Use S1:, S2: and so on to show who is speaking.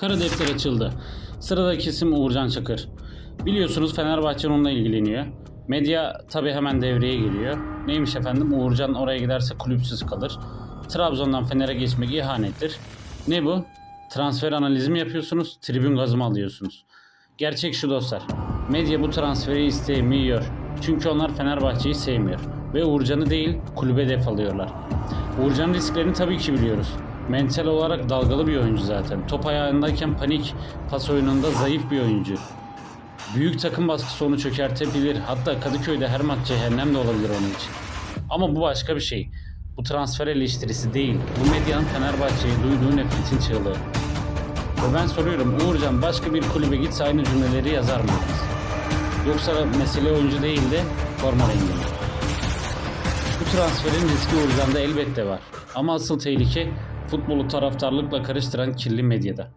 S1: Kara defter açıldı. Sıradaki isim Uğurcan Çakır. Biliyorsunuz Fenerbahçe onunla ilgileniyor. Medya tabi hemen devreye giriyor. Neymiş efendim Uğurcan oraya giderse kulüpsüz kalır. Trabzon'dan Fener'e geçmek ihanettir. Ne bu? Transfer analizi mi yapıyorsunuz? Tribün gazı mı alıyorsunuz? Gerçek şu dostlar. Medya bu transferi istemiyor. Çünkü onlar Fenerbahçe'yi sevmiyor. Ve Uğurcan'ı değil kulübe def alıyorlar. Uğurcan'ın risklerini tabii ki biliyoruz. Mental olarak dalgalı bir oyuncu zaten. Top ayağındayken panik, pas oyununda zayıf bir oyuncu. Büyük takım baskısı onu çökertebilir. Hatta Kadıköy'de her maç cehennem de olabilir onun için. Ama bu başka bir şey. Bu transfer eleştirisi değil. Bu medyanın Fenerbahçe'ye duyduğu nefretin çığlığı. Ve ben soruyorum Uğurcan başka bir kulübe gitse aynı cümleleri yazar mıydınız? Yoksa mesele oyuncu değil de forma rengi? Bu transferin riski Uğurcan'da elbette var. Ama asıl tehlike futbolu taraftarlıkla karıştıran kirli medyada.